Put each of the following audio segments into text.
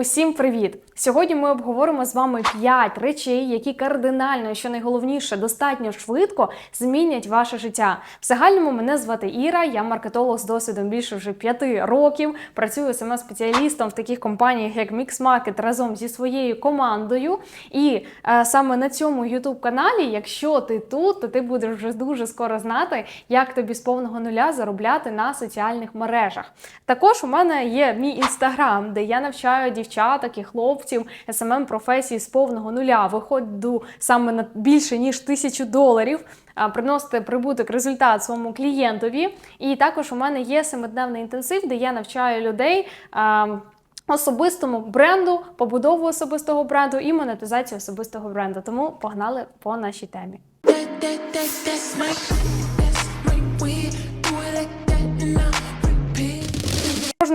Усім привіт! Сьогодні ми обговоримо з вами 5 речей, які кардинально, що найголовніше, достатньо швидко змінять ваше життя. В загальному мене звати Іра, я маркетолог з досвідом більше вже 5 років. Працюю сама спеціалістом в таких компаніях, як Mixmarket разом зі своєю командою. І е, саме на цьому youtube каналі, якщо ти тут, то ти будеш вже дуже скоро знати, як тобі з повного нуля заробляти на соціальних мережах. Також у мене є мій інстаграм, де я навчаю дівчаток і хлопців smm професії з повного нуля. Виходу саме на більше ніж тисячу доларів. Приносити прибуток результат своєму клієнтові. І також у мене є семидневний інтенсив, де я навчаю людей. Особистому бренду, побудову особистого бренду і монетизацію особистого бренду. Тому погнали по нашій темі.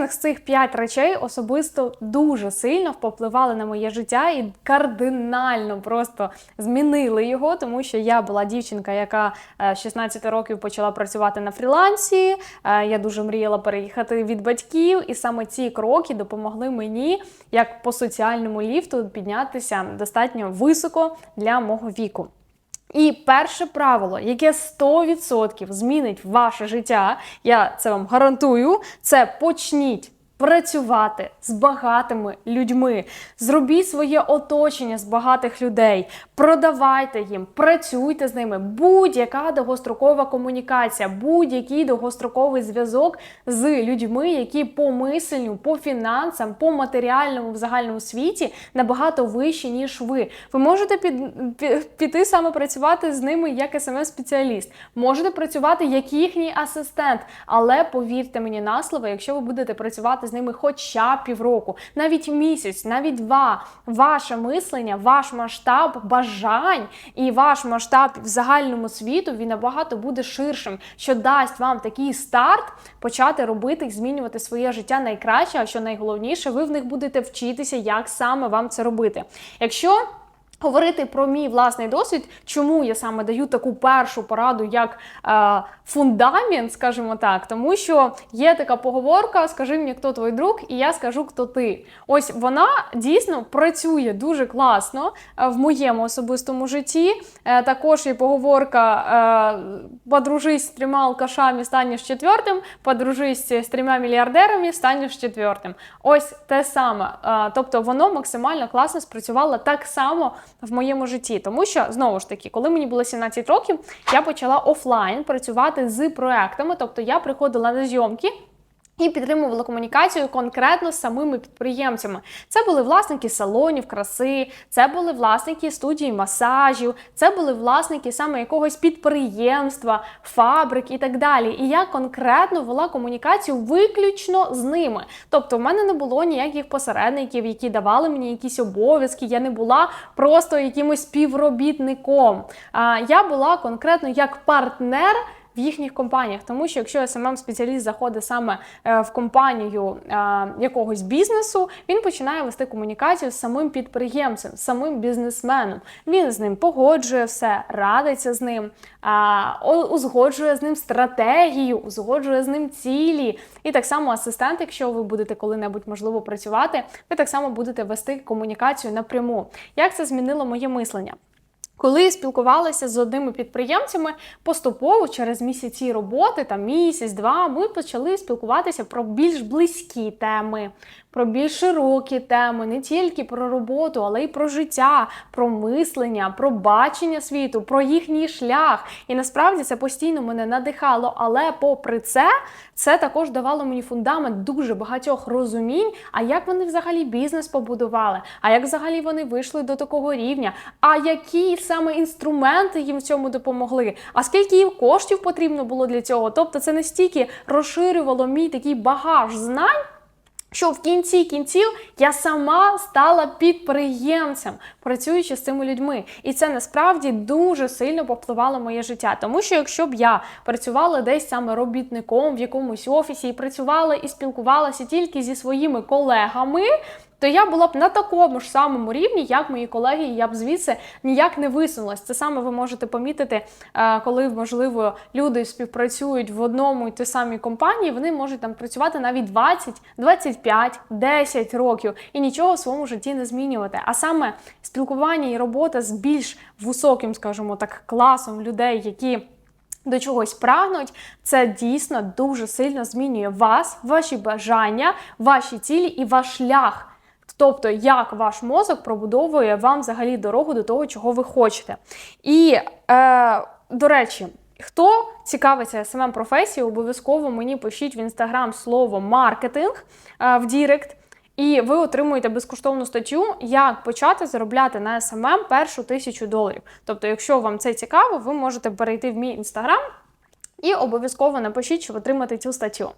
Кожних з цих п'ять речей особисто дуже сильно впливали на моє життя і кардинально просто змінили його, тому що я була дівчинка, яка е, з 16 років почала працювати на фрілансі. Е, Я дуже мріяла переїхати від батьків, і саме ці кроки допомогли мені, як по соціальному ліфту, піднятися достатньо високо для мого віку. І перше правило, яке 100% змінить ваше життя, я це вам гарантую, це почніть. Працювати з багатими людьми, зробіть своє оточення з багатих людей, продавайте їм, працюйте з ними. Будь-яка довгострокова комунікація, будь-який довгостроковий зв'язок з людьми, які по мисленню, по фінансам, по матеріальному в загальному світі набагато вищі, ніж ви. Ви можете під, пі- піти саме працювати з ними як СМС-спеціаліст, можете працювати як їхній асистент, але повірте мені на слово, якщо ви будете працювати з ними хоча півроку, навіть місяць, навіть два, ваше мислення, ваш масштаб бажань і ваш масштаб в загальному світу він набагато буде ширшим, що дасть вам такий старт почати робити і змінювати своє життя найкраще. А що найголовніше, ви в них будете вчитися, як саме вам це робити. Якщо Говорити про мій власний досвід, чому я саме даю таку першу пораду як е, фундамент, скажімо так, тому що є така поговорка: скажи мені, хто твій друг, і я скажу, хто ти. Ось вона дійсно працює дуже класно е, в моєму особистому житті. Е, також є поговорка: е, подружись з трьома алкашами, станеш четвертим, подружись з трьома мільярдерами, станеш четвертим. Ось те саме. Е, тобто воно максимально класно спрацювало так само в моєму житті. Тому що, знову ж таки, коли мені було 17 років, я почала офлайн працювати з проектами. Тобто я приходила на зйомки. І підтримувала комунікацію конкретно з самими підприємцями. Це були власники салонів краси, це були власники студії масажів, це були власники саме якогось підприємства, фабрик і так далі. І я конкретно вела комунікацію виключно з ними. Тобто, в мене не було ніяких посередників, які давали мені якісь обов'язки. Я не була просто якимось співробітником. А я була конкретно як партнер в їхніх компаніях, тому що якщо smm спеціаліст заходить саме е, в компанію е, якогось бізнесу, він починає вести комунікацію з самим підприємцем, з самим бізнесменом. Він з ним погоджує все, радиться з ним, узгоджує з ним стратегію, узгоджує з ним цілі. І так само асистент, якщо ви будете коли-небудь можливо працювати, ви так само будете вести комунікацію напряму. Як це змінило моє мислення? Коли спілкувалися з одними підприємцями, поступово через місяці роботи, там місяць-два, ми почали спілкуватися про більш близькі теми, про більш широкі теми, не тільки про роботу, але й про життя, про мислення, про бачення світу, про їхній шлях. І насправді це постійно мене надихало. Але попри це, це також давало мені фундамент дуже багатьох розумінь, а як вони взагалі бізнес побудували, а як взагалі вони вийшли до такого рівня, а які саме інструменти їм в цьому допомогли, а скільки їм коштів потрібно було для цього. Тобто це настільки розширювало мій такий багаж знань. Що в кінці кінців я сама стала підприємцем, працюючи з цими людьми, і це насправді дуже сильно попливало моє життя. Тому що якщо б я працювала десь саме робітником в якомусь офісі і працювала і спілкувалася тільки зі своїми колегами, то я була б на такому ж самому рівні, як мої колеги, і я б звідси ніяк не висунулась. Це саме ви можете помітити, е, коли можливо люди співпрацюють в одному і той самій компанії. Вони можуть там працювати навіть 20, 25, 10 років і нічого в своєму житті не змінювати. А саме спілкування і робота з більш високим, скажімо так, класом людей, які до чогось прагнуть, це дійсно дуже сильно змінює вас, ваші бажання, ваші цілі і ваш шлях. Тобто, як ваш мозок пробудовує вам взагалі дорогу до того, чого ви хочете. І, е, до речі, хто цікавиться smm професією, обов'язково мені пишіть в інстаграм слово маркетинг е, в Дірект. І ви отримуєте безкоштовну статтю, як почати заробляти на SMM першу тисячу доларів. Тобто, якщо вам це цікаво, ви можете перейти в мій інстаграм і обов'язково напишіть, щоб отримати цю статтю.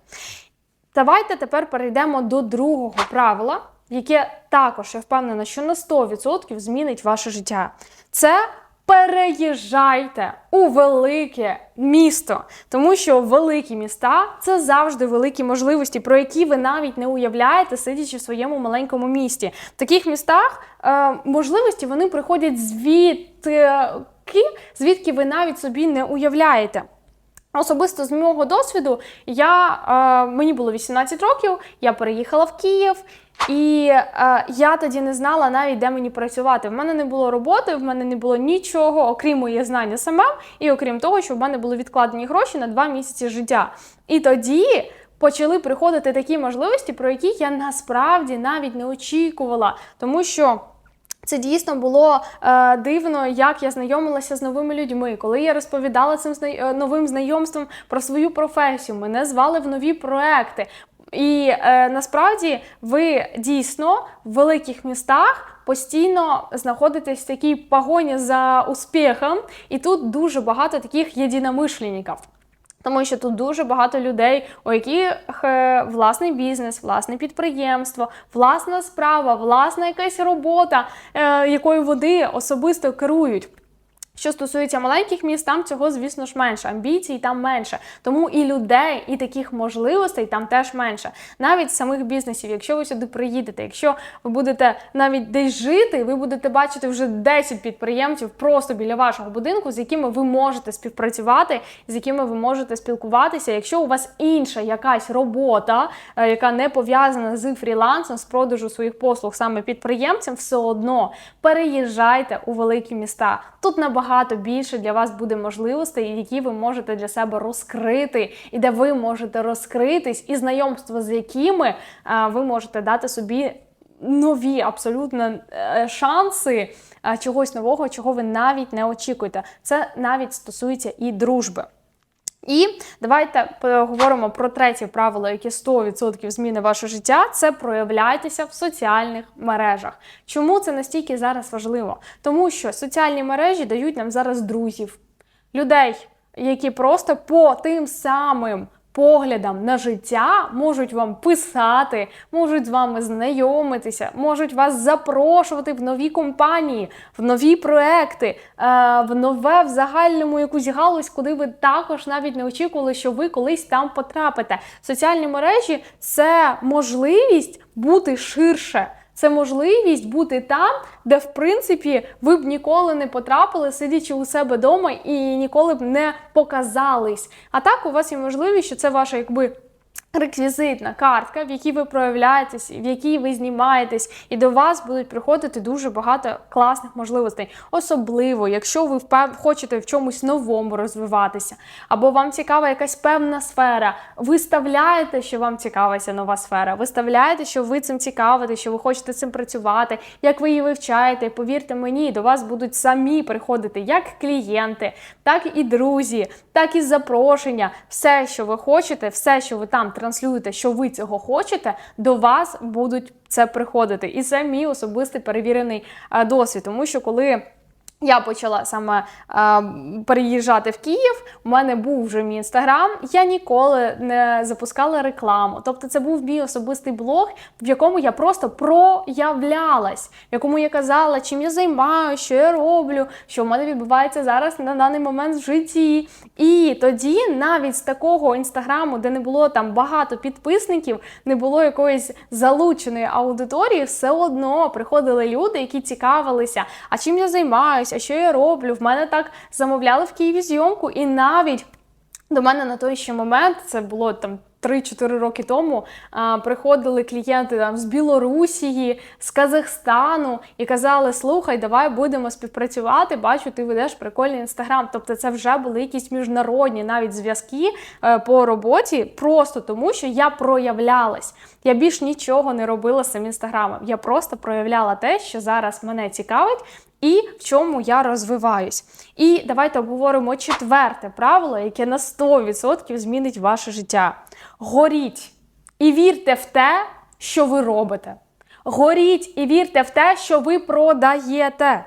Давайте тепер перейдемо до другого правила, яке також я впевнена, що на 100% змінить ваше життя. Це переїжджайте у велике місто, тому що великі міста це завжди великі можливості, про які ви навіть не уявляєте, сидячи в своєму маленькому місті. В таких містах е, можливості вони приходять звідки, звідки ви навіть собі не уявляєте. Особисто з мого досвіду, я, е, мені було 18 років, я переїхала в Київ, і е, я тоді не знала навіть, де мені працювати. В мене не було роботи, в мене не було нічого, окрім моє знання саме, і окрім того, що в мене були відкладені гроші на два місяці життя. І тоді. Почали приходити такі можливості, про які я насправді навіть не очікувала, тому що це дійсно було е, дивно, як я знайомилася з новими людьми. Коли я розповідала цим знай... е, новим знайомством про свою професію, мене звали в нові проекти. І е, насправді ви дійсно в великих містах постійно знаходитесь в такій погоні за успіхом, і тут дуже багато таких єдиномишленників. Тому що тут дуже багато людей, у яких е, власний бізнес, власне підприємство, власна справа, власна якась робота, е, якою вони особисто керують. Що стосується маленьких міст, там цього, звісно ж, менше. Амбіцій там менше. Тому і людей, і таких можливостей там теж менше. Навіть самих бізнесів, якщо ви сюди приїдете, якщо ви будете навіть десь жити, ви будете бачити вже 10 підприємців просто біля вашого будинку, з якими ви можете співпрацювати, з якими ви можете спілкуватися. Якщо у вас інша якась робота, е, яка не пов'язана з фрілансом, з продажу своїх послуг саме підприємцям, все одно переїжджайте у великі міста. Тут набагато більше для вас буде можливостей, які ви можете для себе розкрити, і де ви можете розкритись, і знайомство з якими ви можете дати собі нові абсолютно е, шанси чогось нового, чого ви навіть не очікуєте. Це навіть стосується і дружби. І давайте поговоримо про третє правило, яке 100% зміни ваше життя. Це проявляйтеся в соціальних мережах. Чому це настільки зараз важливо? Тому що соціальні мережі дають нам зараз друзів, людей, які просто по тим самим поглядам на життя можуть вам писати, можуть з вами знайомитися, можуть вас запрошувати в нові компанії, в нові проекти, е, в нове в загальному якусь галузь, куди ви також навіть не очікували, що ви колись там потрапите. Соціальні мережі це можливість бути ширше. Це можливість бути там, де в принципі ви б ніколи не потрапили, сидячи у себе вдома і ніколи б не показались. А так у вас є можливість, що це ваша якби. Реквізитна картка, в якій ви проявляєтесь, в якій ви знімаєтесь, і до вас будуть приходити дуже багато класних можливостей. Особливо, якщо ви хочете в чомусь новому розвиватися, або вам цікава якась певна сфера. Ви ставляєте, що вам цікава ця нова сфера. Ви ставляєте, що ви цим цікавите, що ви хочете цим працювати, як ви її вивчаєте. Повірте мені, до вас будуть самі приходити як клієнти, так і друзі, так і запрошення. Все, що ви хочете, все, що ви там транслюєте, що ви цього хочете, до вас будуть це приходити. І це мій особистий перевірений е, досвід, тому що коли. Я почала саме е, переїжджати в Київ. У мене був вже мій інстаграм. Я ніколи не запускала рекламу. Тобто, це був мій особистий блог, в якому я просто проявлялась, в якому я казала, чим я займаюся, що я роблю, що в мене відбувається зараз на даний момент в житті. І тоді навіть з такого інстаграму, де не було там багато підписників, не було якоїсь залученої аудиторії, все одно приходили люди, які цікавилися, а чим я займаюся, а що я роблю. В мене так замовляли в Києві зйомку, і навіть до мене на той ще момент, це було там 3-4 роки тому, а, приходили клієнти там з Білорусії, з Казахстану і казали: слухай, давай будемо співпрацювати. Бачу, ти ведеш прикольний інстаграм. Тобто, це вже були якісь міжнародні навіть зв'язки е, по роботі, просто тому, що я проявлялась. Я більш нічого не робила з цим інстаграмом. Я просто проявляла те, що зараз мене цікавить. І в чому я розвиваюсь. І давайте обговоримо четверте правило, яке на 100% змінить ваше життя. Горіть і вірте в те, що ви робите. Горіть і вірте в те, що ви продаєте.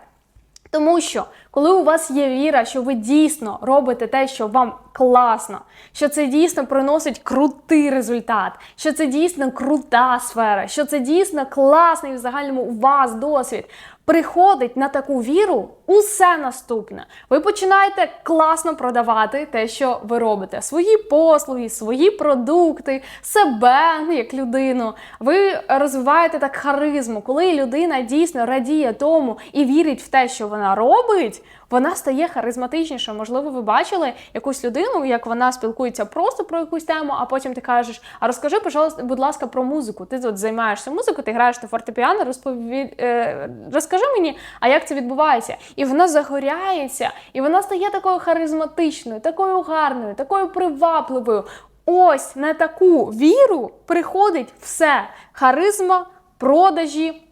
Тому що, коли у вас є віра, що ви дійсно робите те, що вам класно, що це дійсно приносить крутий результат, що це дійсно крута сфера, що це дійсно класний в загальному у вас досвід, приходить на таку віру усе наступне. Ви починаєте класно продавати те, що ви робите, свої послуги, свої продукти, себе ну, як людину. Ви розвиваєте так харизму, коли людина дійсно радіє тому і вірить в те, що вона робить. Вона стає харизматичнішою. Можливо, ви бачили якусь людину, як вона спілкується просто про якусь тему, а потім ти кажеш: а розкажи, пожалуйста, будь ласка, про музику. Ти тут займаєшся музикою, ти граєш на фортепіано, розпові... е, розкажи мені, а як це відбувається? І вона загоряється, і вона стає такою харизматичною, такою гарною, такою привабливою. Ось на таку віру приходить все: харизма, продажі.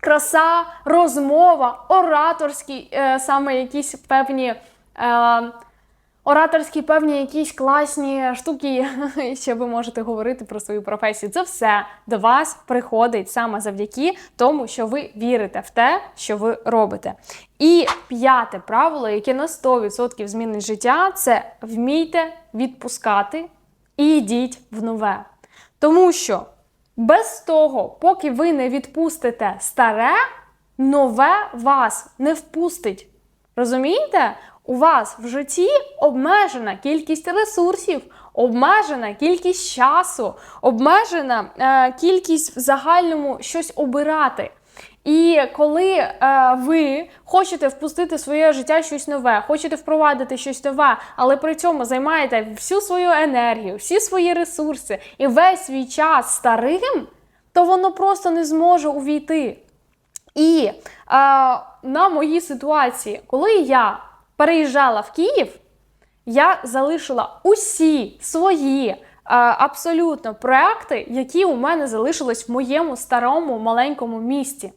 Краса, розмова, ораторські, е, саме якісь певні. Е, Ораторські певні якісь класні штуки, що ви можете говорити про свою професію. Це все до вас приходить саме завдяки тому, що ви вірите в те, що ви робите. І п'яте правило, яке на 100% змінить життя, це вмійте відпускати і йдіть в нове. Тому що без того, поки ви не відпустите старе, нове вас не впустить. Розумієте? У вас в житті обмежена кількість ресурсів, обмежена кількість часу, обмежена е, кількість в загальному щось обирати. І коли е, ви хочете впустити в своє життя щось нове, хочете впровадити щось нове, але при цьому займаєте всю свою енергію, всі свої ресурси і весь свій час старим, то воно просто не зможе увійти. І е, на моїй ситуації, коли я переїжджала в Київ, я залишила усі свої е, абсолютно проекти, які у мене залишились в моєму старому маленькому місті.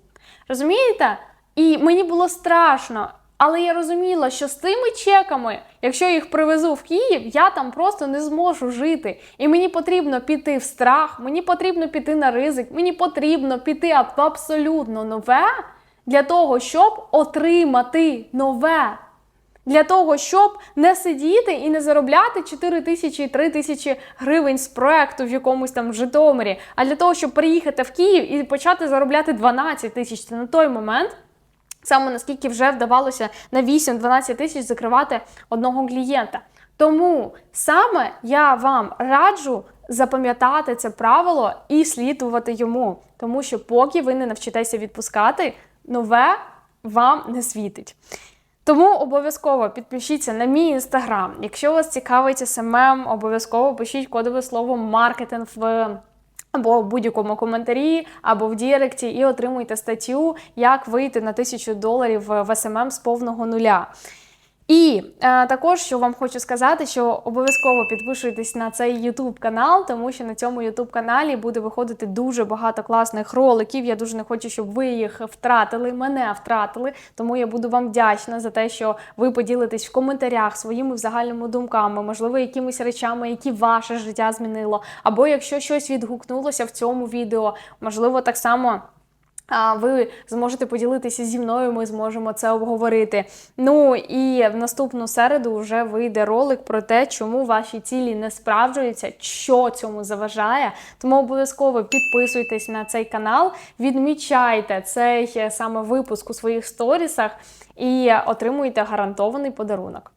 Розумієте? І мені було страшно. Але я розуміла, що з тими чеками, якщо я їх привезу в Київ, я там просто не зможу жити. І мені потрібно піти в страх, мені потрібно піти на ризик, мені потрібно піти в абсолютно нове для того, щоб отримати нове. Для того, щоб не сидіти і не заробляти 4 тисячі 3 тисячі гривень з проекту в якомусь там Житомирі, а для того, щоб приїхати в Київ і почати заробляти 12 тисяч. Це на той момент саме наскільки вже вдавалося на 8-12 тисяч закривати одного клієнта. Тому саме я вам раджу запам'ятати це правило і слідувати йому, тому що поки ви не навчитеся відпускати, нове вам не світить. Тому обов'язково підпишіться на мій інстаграм. Якщо вас цікавить СММ, обов'язково пишіть кодове слово маркетинг в або в будь-якому коментарі, або в Діректі, і отримуйте статтю, як вийти на тисячу доларів в СММ з повного нуля. І е, також що вам хочу сказати, що обов'язково підпишуйтесь на цей YouTube канал, тому що на цьому YouTube каналі буде виходити дуже багато класних роликів. Я дуже не хочу, щоб ви їх втратили, мене втратили. Тому я буду вам вдячна за те, що ви поділитесь в коментарях своїми загальними думками, можливо, якимись речами, які ваше життя змінило. Або якщо щось відгукнулося в цьому відео, можливо, так само. Ви зможете поділитися зі мною, ми зможемо це обговорити. Ну і в наступну середу вже вийде ролик про те, чому ваші цілі не справджуються, що цьому заважає. Тому обов'язково підписуйтесь на цей канал, відмічайте цей е, саме випуск у своїх сторісах і отримуйте гарантований подарунок.